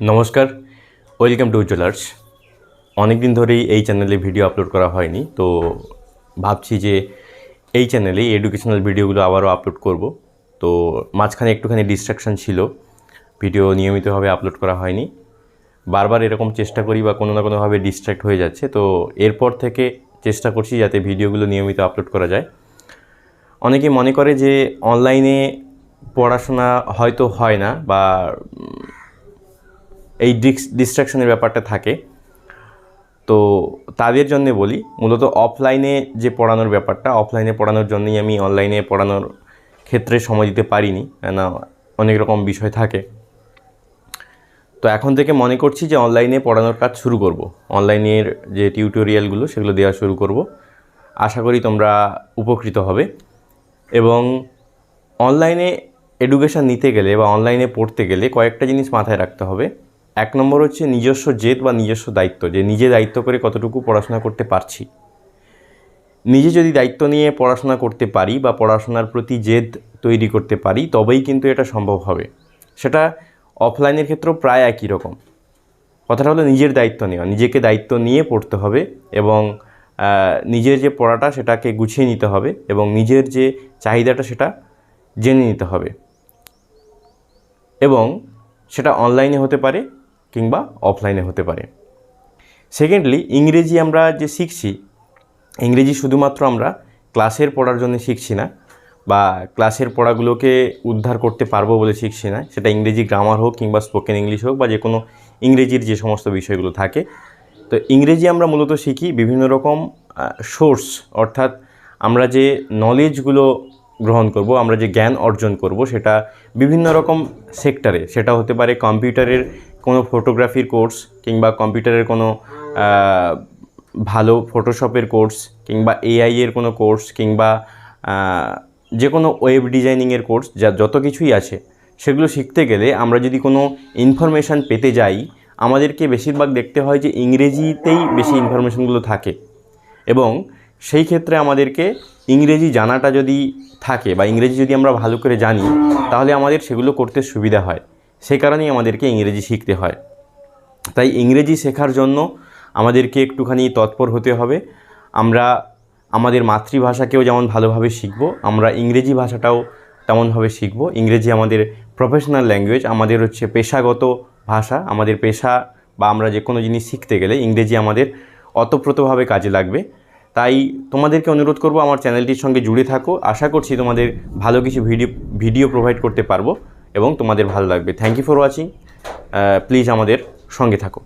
নমস্কার, welcome to jewellers অনেক দিন ধরেই এই চ্যানেলে ভিডিও আপলোড করা হয়নি, তো ভাবছি যে এই চ্যানেলে এডুকেশনাল ভিডিওগুলো আবারও আপলোড করব। তো মাঝখানে একটুখানি ডিস্ট্রাকশন ছিল, ভিডিও নিয়মিতভাবে আপলোড করা হয়নি। বারবার এরকম চেষ্টা করি বা কোনো না কোনোভাবে ডিস্ট্র্যাক্ট হয়ে যাচ্ছে, তো এরপর থেকে চেষ্টা করছি যাতে ভিডিওগুলো নিয়মিত আপলোড করা যায়। অনেকে মনে করে যে অনলাইনে পড়াশোনা হয়তো হয় না বা এই ডিস ডিস্ট্রাকশনের ব্যাপারটা থাকে। তো তাদের জন্য বলি, মূলত অফলাইনে যে পড়ানোর ব্যাপারটা অফলাইনে পড়ানোর জন্যই আমি অনলাইনে পড়ানোর ক্ষেত্রে সময় দিতে পারিনি না অনেক রকম বিষয় থাকে। তো এখন থেকে মনে করছি যে অনলাইনে পড়ানোর কাজ শুরু করব। অনলাইনের যে টিউটোরিয়ালগুলো সেগুলো দেওয়া শুরু করব। আশা করি তোমরা উপকৃত হবে। এবং অনলাইনে এডুকেশান নিতে গেলে বা অনলাইনে পড়তে গেলে কয়েকটা জিনিস মাথায় রাখতে হবে। এক নম্বর হচ্ছে নিজস্ব জেদ বা নিজস্ব দায়িত্ব, যে নিজে দায়িত্ব করে কতটুকু পড়াশোনা করতে পারছি। নিজে যদি দায়িত্ব নিয়ে পড়াশোনা করতে পারি বা পড়াশোনার প্রতি জেদ তৈরি করতে পারি, তবেই কিন্তু এটা সম্ভব হবে। সেটা অফলাইনের ক্ষেত্রেও প্রায় একই রকম। কথাটা হলো নিজের দায়িত্ব নেওয়া, নিজেকে দায়িত্ব নিয়ে পড়তে হবে এবং নিজের যে পড়াটা সেটাকে গুছিয়ে নিতে হবে এবং নিজের যে চাহিদাটা সেটা জেনে নিতে হবে। এবং সেটা অনলাইনে হতে পারে কিংবা অফলাইনে হতে পারে। সেকেন্ডলি ইংরেজি আমরা যে শিখছি, ইংরেজি শুধুমাত্র আমরা ক্লাসের পড়ার জন্য শিখছি না, বা ক্লাসের পড়াগুলোকে উদ্ধার করতে পারব বলে শিখছি না, সেটা ইংরেজি গ্রামার হোক কিংবা স্পোকেন ইংলিশ হোক বা যে কোনো ইংরেজির যে সমস্ত বিষয়গুলো থাকে। তো ইংরেজি আমরা মূলত শিখি বিভিন্ন রকম সোর্স অর্থাৎ আমরা যে নলেজগুলো গ্রহণ করব, আমরা যে জ্ঞান অর্জন করব, সেটা বিভিন্ন রকম সেক্টরে সেটা হতে পারে কম্পিউটারের কোনো ফটোগ্রাফির কোর্স কিংবা কম্পিউটারের কোনো ভালো ফটোশপের কোর্স কিংবা এআই এর কোনো কোর্স কিংবা যে কোনো ওয়েব ডিজাইনিংয়ের কোর্স যা যত কিছুই আছে, সেগুলো শিখতে গেলে আমরা যদি কোনো ইনফরমেশান পেতে যাই, আমাদেরকে বেশিরভাগ দেখতে হয় যে ইংরেজিতেই বেশি ইনফরমেশনগুলো থাকে। এবং সেই ক্ষেত্রে আমাদেরকে ইংরেজি জানাটা যদি থাকে বা ইংরেজি যদি আমরা ভালো করে জানি, তাহলে আমাদের সেগুলো করতে সুবিধা হয়। সে কারণেই আমাদেরকে ইংরেজি শিখতে হয়। তাই ইংরেজি শেখার জন্য আমাদেরকে একটুখানি তৎপর হতে হবে। আমরা আমাদের মাতৃভাষাকেও যেমন ভালোভাবে শিখব, আমরা ইংরেজি ভাষাটাও তেমনভাবে শিখব। ইংরেজি আমাদের প্রফেশনাল ল্যাঙ্গুয়েজ আমাদের হচ্ছে পেশাগত ভাষা, আমাদের পেশা বা আমরা যে কোনো জিনিস শিখতে গেলে ইংরেজি আমাদের অতপ্রতভাবে কাজে লাগবে। তাই তোমাদেরকে অনুরোধ করব আমার চ্যানেলটির সঙ্গে জুড়ে থাকো। আশা করছি তোমাদের ভালো কিছু ভিডিও ভিডিও প্রোভাইড করতে পারব। এবং তোমাদের ভালো লাগবে। Thank you for watching please আমাদের সঙ্গে থাকো।